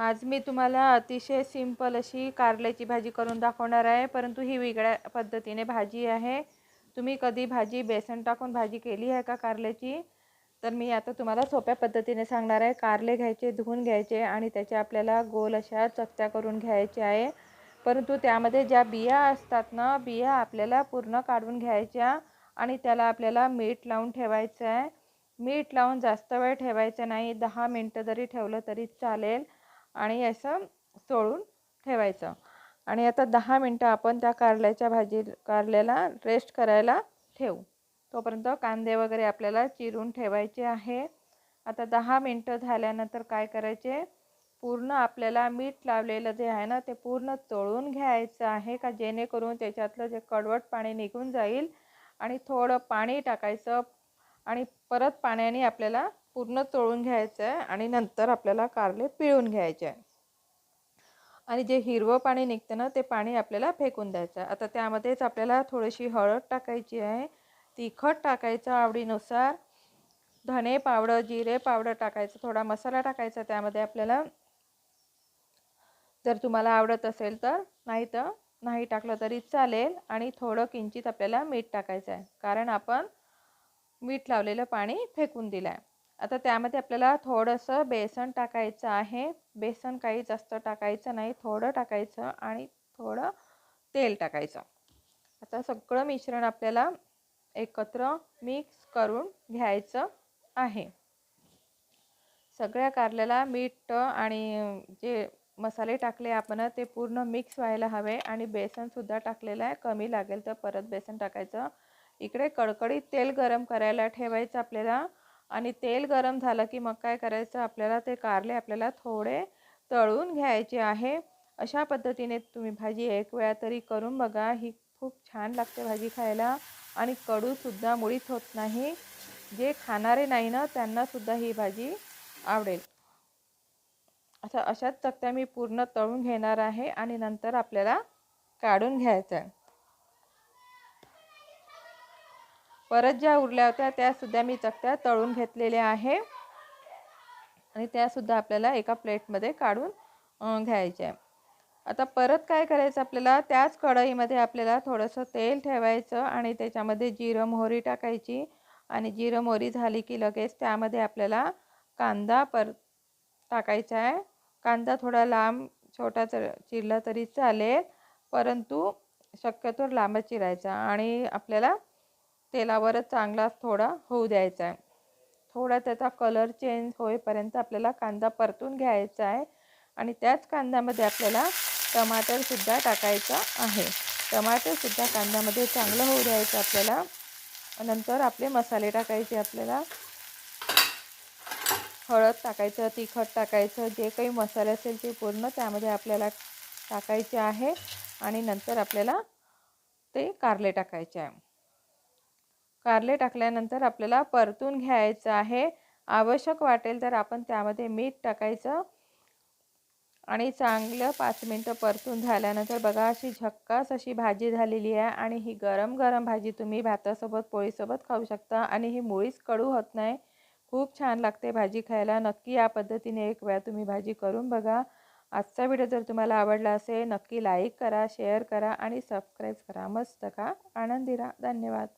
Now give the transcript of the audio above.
आज मी तुम्हाला अतिशय सिंपल अशी कारल्याची भाजी करून दाखवणार आहे परंतु ही वेगळ्या पद्धतीने भाजी आहे. तुम्ही कधी भाजी बेसन टाकून भाजी केली आहे का कारल्याची? तर मी आता तुम्हाला सोप्या पद्धतीने सांगणार आहे. कारले घ्यायचे धुवून घ्यायचे आणि त्याचे आपल्याला गोल अशा चकत्या करून घ्यायचे आहे. परंतु त्यामध्ये ज्या बिया असतात ना बिया आपल्याला पूर्ण काढून घ्यायच्या आणि त्याला आपल्याला मीठ लावून ठेवायचं आहे. मीठ लावून जास्त वेळ ठेवायचं नाही. दहा मिनटं जरी ठेवलं तरी चालेल. आणि असं चोळून ठेवायचं. आणि आता दहा मिनटं आपण त्या कारल्याच्या भाजी कारल्याला रेस्ट करायला ठेवू. तोपर्यंत कांदे वगैरे आपल्याला चिरून ठेवायचे आहे. आता दहा मिनटं झाल्यानंतर काय करायचे? पूर्ण आपल्याला मीठ लावलेलं जे आहे ना ते पूर्ण चोळून घ्यायचं आहे का? जेणेकरून त्याच्यातलं जे कडवट पाणी निघून जाईल आणि थोडं पाणी टाकायचं आणि परत पाण्याने आपल्याला पूर्ण तळून घ्यायचं आहे आणि नंतर आपल्याला कारले पिळून घ्यायचे आहे आणि जे हिरवं पाणी निघतं ना ते पाणी आपल्याला फेकून द्यायचं आहे आता त्यामध्येच आपल्याला थोडीशी हळद टाकायची आहे. तिखट टाकायचं आवडीनुसार. धने पावडं जिरे पावडं टाकायचं थोडा मसाला टाकायचा त्यामध्ये आपल्याला. जर तुम्हाला आवडत असेल तर नाही तर नाही टाकलं तरी चालेल. आणि थोडं किंचित आपल्याला मीठ टाकायचं आहे कारण आपण मीठ लावलेलं पाणी फेकून दिलं आहे आता त्यामध्ये आपल्याला थोडंसं बेसन टाकायचं आहे. बेसन काही जास्त टाकायचं नाही थोडं टाकायचं आणि थोडं तेल टाकायचं. आता सगळं मिश्रण आपल्याला एकत्र मिक्स करून घ्यायचं आहे. सगळ्या कारल्याला मीठ आणि जे मसाले टाकले आपण ते पूर्ण मिक्स व्हायला हवे आणि बेसनसुद्धा टाकलेलं आहे. कमी लागेल तर परत बेसन टाकायचं. इकडे कडकडीत तेल गरम करायला ठेवायचं आपल्याला. आणि तेल गरम झालं की मग काय करायचं? आपल्याला ते कारले आपल्याला थोडे तळून घ्यायचे आहे. अशा पद्धतीने तुम्ही भाजी एक वेळा तरी करून बघा. ही खूप छान लागते भाजी खायला आणि कडूसुद्धा मुळीत होत नाही. जे खाणारे नाही ना त्यांनासुद्धा ही भाजी आवडेल. असं अशाच चकत्या मी पूर्ण तळून घेणार आहे आणि नंतर आपल्याला काढून घ्यायचं आहे. परत ज्या उरल्या होत्या त्यासुद्धा मी चकत्या तळून घेतलेल्या आहे. आणि त्यासुद्धा आपल्याला एका प्लेटमध्ये काढून घ्यायच्या आहे आता परत काय करायचं आपल्याला? त्याच कढईमध्ये आपल्याला थोडंसं तेल ठेवायचं आणि त्याच्यामध्ये जिरं मोहरी टाकायची. आणि जिरं मोहरी झाली की लगेच त्यामध्ये आपल्याला कांदा पर टाकायचा आहे. कांदा थोडा लांब छोटा चिरला तरी चालेल. परंतु शक्यतो लांबच चिरायचा आणि आपल्याला तेलावरच चांगला थोडा होऊ द्यायचा आहे. थोडा त्याचा कलर चेंज होईपर्यंत आपल्याला कांदा परतून घ्यायचा आहे. आणि त्याच कांद्यामध्ये आपल्याला टमाटरसुद्धा टाकायचा आहे. टमाटरसुद्धा कांद्यामध्ये चांगलं होऊ द्यायचं आपल्याला. नंतर आपले मसाले टाकायचे आपल्याला. हळद टाकायचं तिखट टाकायचं जे काही मसाले असेल ते पूर्ण त्यामध्ये आपल्याला टाकायचे आहे. आणि नंतर आपल्याला ते कारले टाकायचे आहे. कारले टाकल्यानंतर आपल्याला परतून घ्यायचं आहे. आवश्यक वाटेल तर आपण त्यामध्ये मीठ टाकायचं आणि चांगलं पाच मिनटं परतून झाल्यानंतर बघा अशी झक्कास अशी भाजी झालेली आहे आणि ही गरम गरम भाजी तुम्ही भातासोबत पोळीसोबत खाऊ शकता आणि ही मुळीच कडू होत नाही. खूप छान लागते भाजी खायला. नक्की या पद्धतीने एक वेळा तुम्ही भाजी करून बघा. आजचा व्हिडिओ जर तुम्हाला आवडला असेल नक्की लाईक करा शेअर करा आणि सबस्क्राईब करा. मस्त का? आनंदी राहा धन्यवाद.